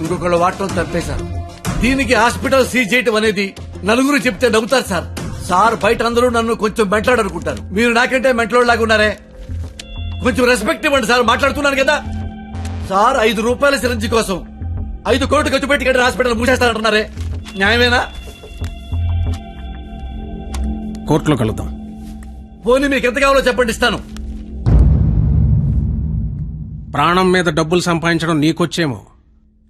ఇంకొకళ్ళు వాడటం తప్పేశారు దీనికి హాస్పిటల్ సీజ్ చేయటం అనేది నలుగురు చెప్తే నవ్వుతారు సార్. సార్ బయట అందరూ నన్ను కొంచెం మెంట్లాడనుకుంటారు. మీరు నాకంటే మెంట్లోలాగా ఉన్నారే? కొంచెం రెస్పెక్ట్ ఇవ్వండి సార్ మాట్లాడుతున్నాను కదా? సార్ ఐదు రూపాయల సిరంజి కోసం ఐదు కోట్లు ఖర్చు పెట్టి కట్టిన హాస్పిటల్ మూసేస్తానంటున్నారే. న్యాయమేనా? కోర్టులో కలుద్దాం. పోనీ మీకు ఎంత కావాలో చెప్పండి ఇస్తాను. ప్రాణం మీద డబ్బులు సంపాదించడం నీకొచ్చేమో.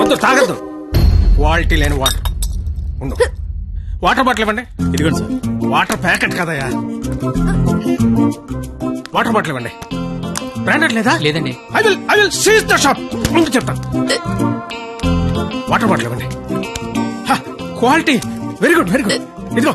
వద్దు తాగద్దు. క్వాలిటీ లేని వాటర్. ఉండు. వాటర్ బాటిల్ ఇవ్వండి. ఇదిగోండి సార్. వాటర్ ప్యాకెట్ కదయ్యా. వాటర్ బాటిల్ ఇవ్వండి. బ్రాండెడ్ లేదా? లేదండి. I will I will seize the shop ముందు చెప్తా వాటర్ బాటిల్ ఇవ్వండి. Quality. Very good very good. ఇదిగో.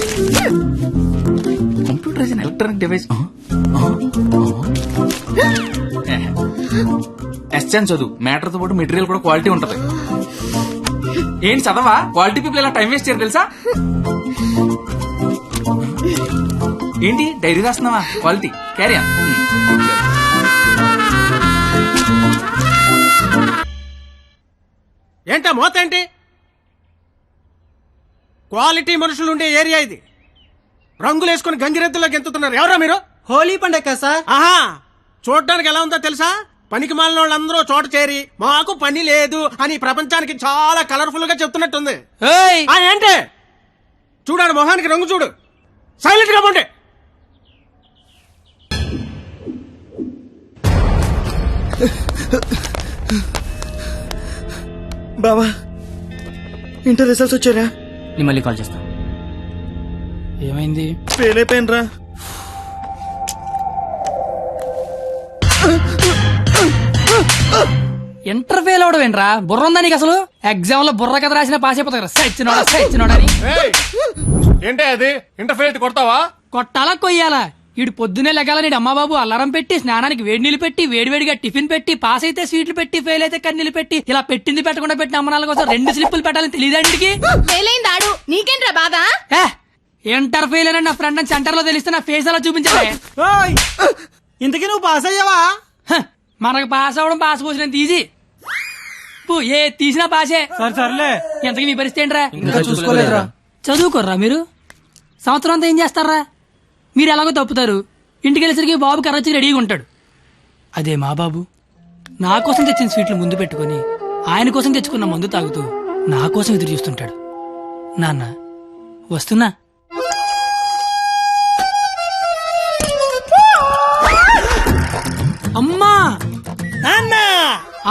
కంప్యూటర్ ఇస్ ఎలక్ట్రానిక్ డివైస్ ఎస్ఎన్ చదువు. మ్యాటర్తో పాటు మెటీరియల్ కూడా క్వాలిటీ ఉంటది. ఏంటి చదవా? క్వాలిటీ పీపుల్ ఇలా టైం వేస్ట్ చేయరు తెలుసా? ఏంటి? డైరీ రాస్తున్నావా? క్వాలిటీ క్యారీ ఏంటా మోత ఏంటి? క్వాలిటీ మనుషులు ఉండే ఏరియా ఇది. రంగులు వేసుకుని గంగిరెద్దులో గెంతుతున్నారు. ఎవరా మీరు? హోలీ పండగ సార్? ఆహా చూడడానికి ఎలా ఉందో తెలుసా? పనికి మాలిన వాళ్ళందరూ చోట చేరి మాకు పని లేదు అని ప్రపంచానికి చాలా కలర్ఫుల్గా చెప్తున్నట్టుంది ఆ, ఏంటి? చూడాడు మొహానికి రంగు చూడు. సైలెంట్గా పోండి. బావా ఇంటర్ రిజల్ట్స్ వచ్చారా నేను మళ్ళీ కాల్ చేస్తాను ఏమైంది? ఫెయిల్ అయిపోయినరా ఇంటర్ ఫెయిల్ అవడం ఏంట్రా? బుర్ర ఉందా నీకు అసలు? ఎగ్జామ్లో బుర్ర కథ రాసిన పాస్ అయిపోతారు సచ్చినోడా సచ్చినోడా అని. ఏంటి అది? ఇంటర్ఫేర్ కొడతావా? కొట్టాలా కొయ్యాలా? ఈడు పొద్దునే లెగాలని అమ్మా బాబు అల్లారం పెట్టి స్నానానికి వేడి నీళ్ళు పెట్టి వేడివేడిగా టిఫిన్ పెట్టి పాస్ అయితే స్వీట్లు పెట్టి ఫెయిల్ అయితే కన్నీళ్ళు పెట్టి ఇలా పెట్టింది పెట్టకుండా పెట్టిన అమ్మనాల కోసం రెండు స్లిప్పులు పెట్టాలని తెలియదండికి నీకేంట్రా బాధ? ఇంటర్ ఫెయిల్ అని నా ఫ్రెండ్ అని సెంటర్లో తెలిస్తే నా ఫేస్ అలా చూపించాలి. ఓయ్ ఇంతకీ నువ్వు పాస్ అయ్యావా? హ, మనకు పాస్ అవ్వడం పాస్ పోసినంత ఈజీ పో, ఏ తీసినా పాసే సరే సర్లే. ఎంతకీ మీ పరిస్థితి ఏంట్రా? చూసుకోలేదురా. చదువుకోర్రా మీరు? సంవత్సరం అంతా ఏం చేస్తారా? మీరు ఎలాగో తప్పుతారు. ఇంటికి వెళ్ళేసరికి బాబు కర్రచ్చి రెడీగా ఉంటాడు. అదే మా బాబు. నా కోసం తెచ్చిన స్వీట్లు ముందు పెట్టుకొని ఆయన కోసం తెచ్చుకున్న మందు తాగుతూ నా కోసం ఎదురు చూస్తుంటాడు. నాన్న వస్తున్నా?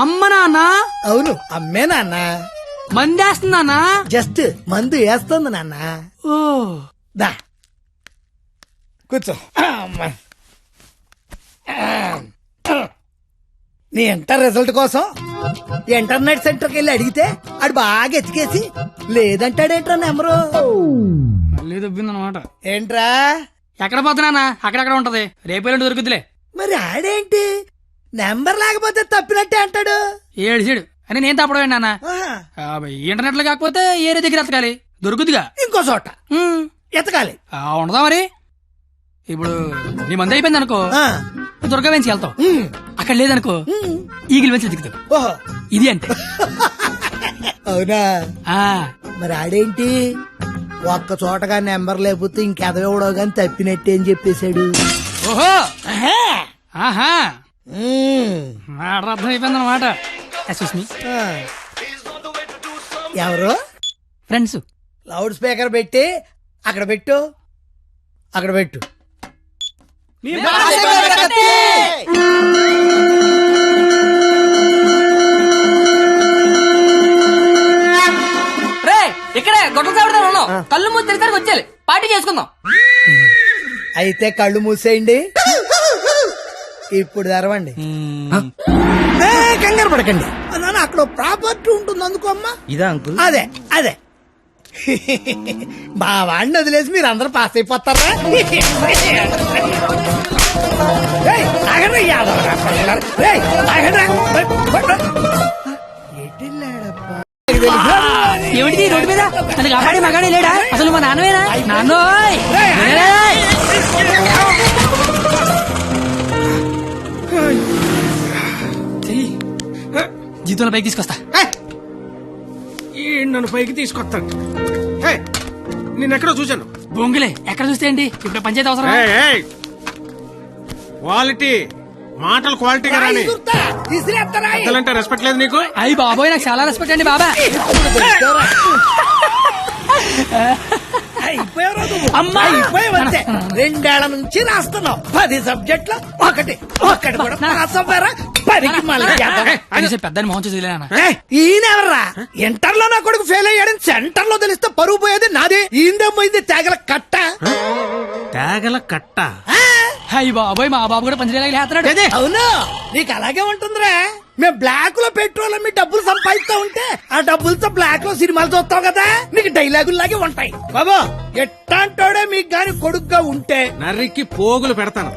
అమ్మ నాన్న? అవును అమ్మే నాన్న. మందేస్తున్నానా? జస్ట్ మందు వేస్తుంది నాన్న. ఓ. దా. కూర్చో. అమ్మా. నీ ఇంటర్ రిజల్ట్ కోసం ఇంటర్నెట్ సెంటర్కి వెళ్ళి అడిగితే ఆడు బాగా ఎతికేసి లేదంటాడేంట్రా నెంబరు? మళ్ళీ దొబ్బిందనమాట. ఏంట్రా? ఎక్కడ పోతున్నానా? అక్కడక్కడ ఉంటది? రేపేళ్ళు దొరుకుతులే మరి ఆడేంటి? నెంబర్ లేకపోతే తప్పినట్టే అంటాడు. ఏడు సీడు. అని నేను తప్పడం నాన్న. ఇంటర్నెట్లో కాకపోతే ఏరే దగ్గర ఎతకాలి? దొరుకుద్దిగా. ఇంకో చోట. ఎతకాలి. ఉండదా మరి? ఇప్పుడు నీ మంది అయిపోయింది అనుకో. దుర్గా వెంచి వెళ్తావు. అక్కడ లేదనుకో. ఈగిల్ వెంచి దిగుతావు. ఓహో. ఇది అంటే. అవునా? ఆ. మరి ఆడేంటి? ఒక్క చోటగా నెంబర్ లేకపోతే ఇంకెదవడో గాని తప్పినట్టే అని చెప్పేశాడు. ఓహో. ఆహా. మాట అర్థం అయిపోయింది అనమాట. ఎవరు? ఫ్రెండ్స్ లౌడ్ స్పీకర్ పెట్టి అక్కడ పెట్టు. అక్కడ పెట్టు. ఇక్కడే గొడవ చావడదా ఉన్నాం కళ్ళు మూసి తెరిసరికి వచ్చేయాలి. పార్టీ చేసుకుందాం. అయితే కళ్ళు మూసేయండి. ఇప్పుడు తెరవండి. ఏ, కంగారు పడకండి. నాన్న అక్కడ ప్రాపర్టీ ఉంటుంది అందుకో అమ్మా. ఇదా అంకుల్? అదే అదే. మా వాడిని వదిలేసి మీరు అందరూ పాస్ అయిపోతారా? ఏయ్, ఆగండి, యాదవరా పిల్లలు. ఏయ్, ఆగండి. ఎటెళ్ళాడప్పా? నీకు తెలుసా? ఏమిటి రోడ్డు మీద? అది కాపాడి మగాడే లేడా? అసలు మా నాన్నవేనా? నాన్నోయ్! ఏయ్! చెయ్యి. జీతంలో పైకి తీసుకొస్తా. ఈ నన్ను పైకి తీసుకొస్తాడు. హే, నిన్నెక్కడో చూశాను. బొంగులే ఎక్కడ చూస్తే ఏంటి ఇప్పుడు పంచాయతీ అవసరం. ఏయ్, ఏయ్. క్వాలిటీ మాటలు విసిరేస్తారా? పెద్దలంటే రెస్పెక్ట్ లేదు నీకు? అయ్యి బాబోయ్ నాకు చాలా రెస్పెక్ట్ అండి బాబా. రెండేళ్ళ నుంచి రాస్తున్నావు. పది సబ్జెక్టులు ఒకటి. ఒకటి కూడా పనికి మళ్ళీ పెద్దని మోహన్ చూసి ఏయ్, ఈయనెవర్రా ఇంటర్లో నా కొడుకు ఫెయిల్ అయ్యాడని సెంటర్లో తెలిస్తే పరువు పోయేది నాది ఈందే పోయింది తెగల కట్ట తేగల కట్ట అయ్యి బాబోయ్ మా బాబు కూడా పంచలేలాగా అవును నీకు అలాగే ఉంటుందిరా మేము బ్లాక్లో పెట్రోల్ మీ డబ్బులు సంపాదిస్తా ఉంటే ఆ డబ్బులతో బ్లాక్లో సినిమాలు చూస్తావు కదా నీకు డైలాగులు లాగే ఉంటాయి బాబా ఎట్టాంటోడే మీకు గాని కొడుకుగా ఉంటే నర్రికి పోగులు పెడతాను